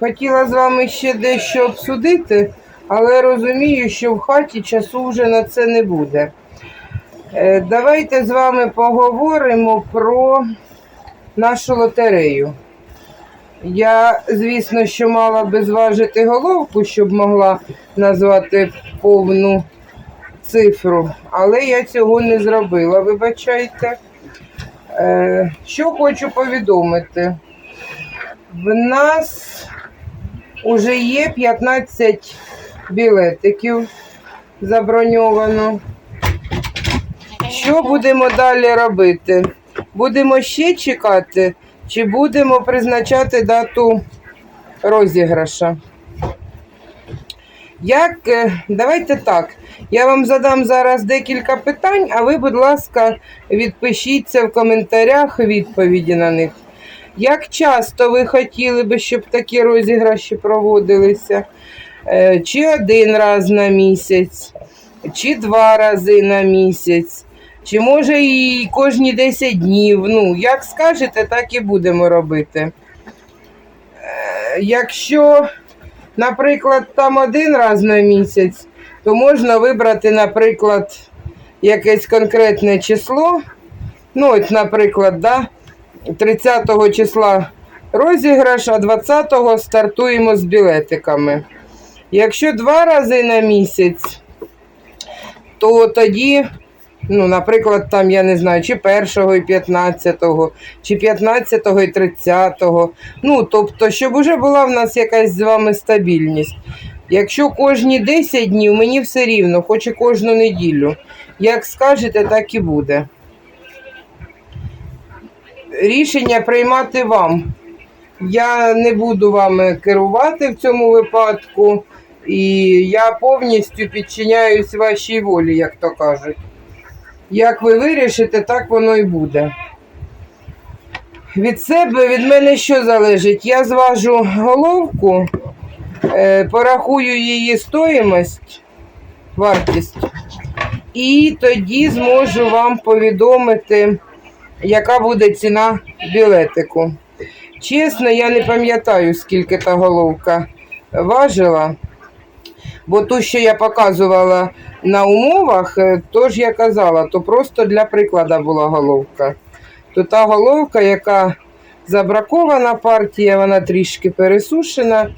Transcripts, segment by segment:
Хотіла з вами ще дещо обсудити, але розумію, що в хаті часу вже на це не буде. Е, Давайте з вами поговоримо про нашу лотерею. Я, звісно, що мала би зважити головку, щоб могла назвати повну цифру, але я цього не зробила, вибачайте. Е, Що хочу повідомити. В нас уже є 15 білетиків заброньовано. Що будемо далі робити? Будемо ще чекати, чи будемо призначати дату розіграша? Як, е, давайте так. Я вам задам зараз декілька питань, а ви, будь ласка, відпишіться в коментарях відповіді на них. Як часто ви хотіли би, щоб такі розіграші проводилися? Е, Чи один раз на місяць, чи два рази на місяць, чи може і кожні 10 днів. Ну, як скажете, так і будемо робити. Е, Якщо, наприклад, там один раз на місяць, то можна вибрати, наприклад, якесь конкретне число. Ну, от, наприклад, да, 30 числа розіграш, а 20-го стартуємо з білетиками. Якщо два рази на місяць, то тоді, ну, наприклад, там, я не знаю, чи 1 і 15, чи 15 і 30. Ну, тобто, щоб уже була в нас якась з вами стабільність. Якщо кожні 10 днів, мені все рівно, хоч і кожну неділю. Як скажете, так і буде рішення приймати вам. Я не буду вами керувати в цьому випадку, і я повністю підчиняюсь вашій волі, як то кажуть. Як ви вирішите, так воно і буде. Від себе, від мене що залежить? Я зважу головку, е, порахую її стоїмость, вартість, і тоді зможу вам повідомити яка буде ціна білетику. Чесно, я не пам'ятаю, скільки та головка важила, бо ту, що я показувала на умовах, е, то ж я казала, то просто для прикладу була головка. То та головка, яка забракована партія, вона трішки пересушена,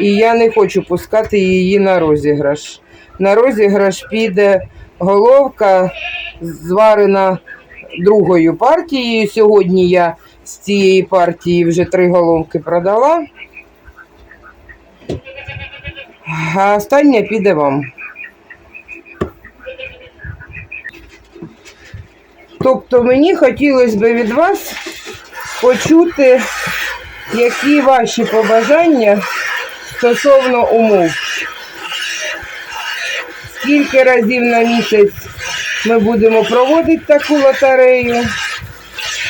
і я не хочу пускати її на розіграш. На розіграш піде головка, зварена другою партією. Сьогодні я з цієї партії вже три головки продала. А остання піде вам. Тобто мені хотілося б від вас почути, які ваші побажання стосовно умов. Скільки разів на місяць ми будемо проводити таку лотерею.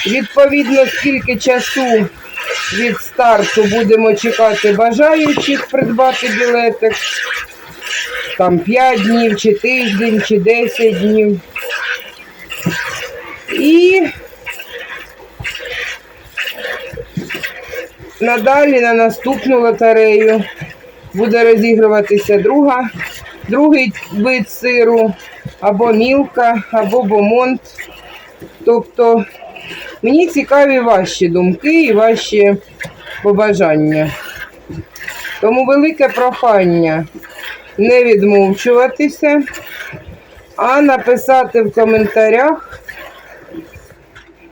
Відповідно, скільки часу від старту будемо чекати бажаючих придбати білетик. Там 5 днів, чи тиждень, чи 10 днів. І надалі на наступну лотерею буде розігруватися друга, другий вид сиру або мілка, або бомонт. Тобто мені цікаві ваші думки і ваші побажання. Тому велике прохання не відмовчуватися, а написати в коментарях,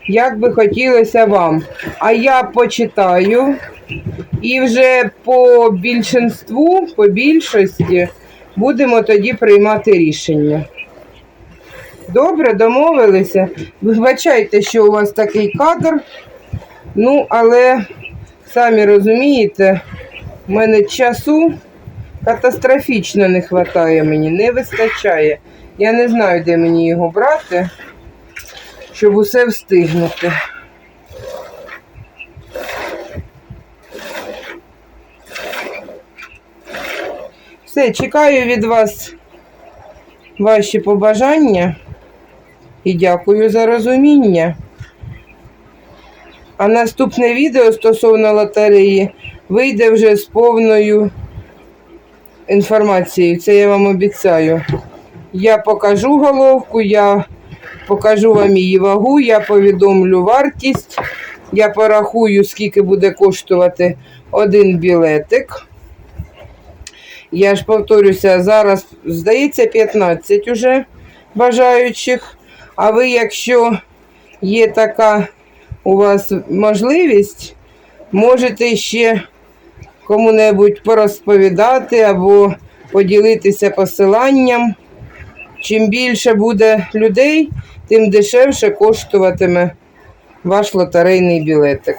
як би хотілося вам. А я почитаю і вже по більшинству, по більшості будемо тоді приймати рішення. Добре, домовилися. Вибачайте, що у вас такий кадр. Ну, але самі розумієте, в мене часу катастрофічно не вистачає мені, не вистачає. Я не знаю, де мені його брати, щоб усе встигнути. Все, чекаю від вас ваші побажання і дякую за розуміння. А наступне відео стосовно лотереї вийде вже з повною інформацією. Це я вам обіцяю. Я покажу головку, я покажу вам її вагу, я повідомлю вартість, я порахую, скільки буде коштувати один білетик. Я ж повторюся, зараз, здається, 15 уже бажаючих. А ви, якщо є така у вас можливість, можете ще кому-небудь порозповідати або поділитися посиланням. Чим більше буде людей, тим дешевше коштуватиме ваш лотерейний білетик.